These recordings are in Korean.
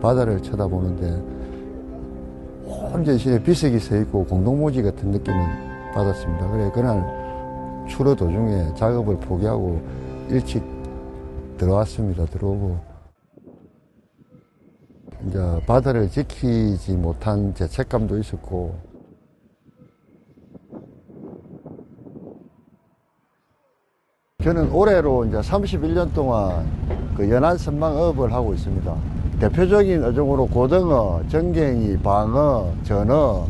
바다를 쳐다보는데 온 전신에 비석이 서 있고 공동모지 같은 느낌을 받았습니다. 그래 그날 추로 도중에 작업을 포기하고 일찍 들어왔습니다. 들어오고 이제 바다를 지키지 못한 죄책감도 있었고 저는 올해로 이제 31년 동안 그 연안 선망업을 하고 있습니다. 대표적인 어종으로 고등어, 전갱이, 방어, 전어,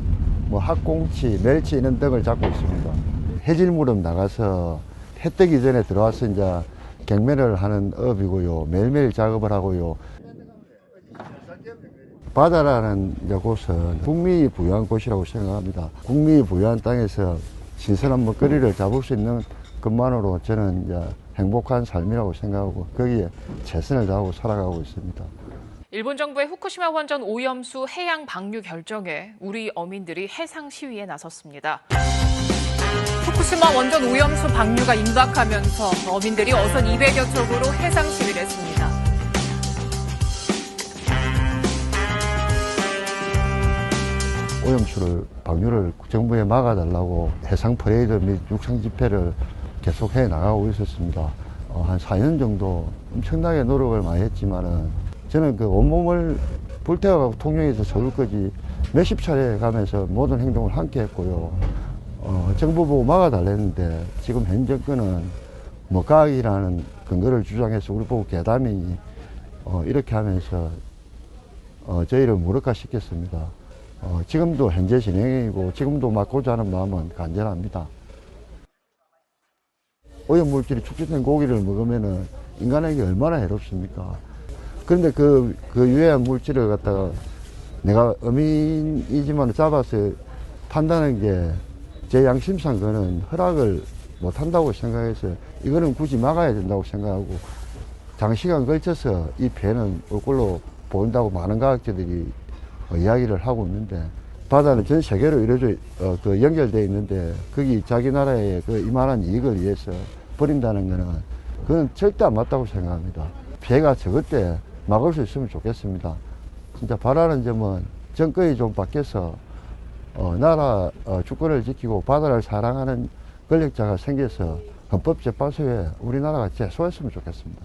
뭐 학꽁치, 멸치 이런 등을 잡고 있습니다. 해질 무렵 나가서 해 뜨기 전에 들어와서 이제 경매를 하는 업이고요. 매일매일 작업을 하고요. 바다라는 곳은 국민이 부유한 곳이라고 생각합니다. 국민이 부유한 땅에서 신선한 먹거리를 잡을 수 있는 것만으로 저는 이제 행복한 삶이라고 생각하고 거기에 최선을 다하고 살아가고 있습니다. 일본 정부의 후쿠시마 원전 오염수 해양 방류 결정에 우리 어민들이 해상 시위에 나섰습니다. 후쿠시마 원전 오염수 방류가 임박하면서 어민들이 어선 200여 척으로 해상 시위를 했습니다. 오염수를 방류를 정부에 막아달라고 해상 퍼레이드 및 육상 집회를 계속 해 나가고 있었습니다. 어, 한 4년 정도 엄청나게 노력을 많이 했지만은 저는 그 온몸을 불태워가고 통영에서 서울까지 몇십 차례 가면서 모든 행동을 함께 했고요. 어, 정부 보고 막아달랬는데 지금 현 정권은 뭐 과학이라는 근거를 주장해서 우리 보고 괴담이 어, 이렇게 하면서 어, 저희를 무력화시켰습니다. 어, 지금도 현재 진행이고 지금도 막고자 하는 마음은 간절합니다. 오염물질이 축적된 고기를 먹으면은 인간에게 얼마나 해롭습니까? 그런데 그, 그 유해한 물질을 갖다가 내가 어민이지만 잡아서 판다는 게 제 양심상 그는 허락을 못 한다고 생각해서 이거는 굳이 막아야 된다고 생각하고 장시간 걸쳐서 이 배는 올 걸로 보인다고 많은 과학자들이 어, 이야기를 하고 있는데 바다는 전 세계로 이루어져 어, 그 연결되어 있는데 거기 자기 나라의 그 이만한 이익을 위해서 버린다는 거는 그건 절대 안 맞다고 생각합니다. 배가 적을 때 막을 수 있으면 좋겠습니다. 진짜 바라는 점은 정권이 좀 바뀌어서 어, 나라 어, 주권을 지키고 바다를 사랑하는 권력자가 생겨서 헌법재판소에 우리나라가 제소했으면 좋겠습니다.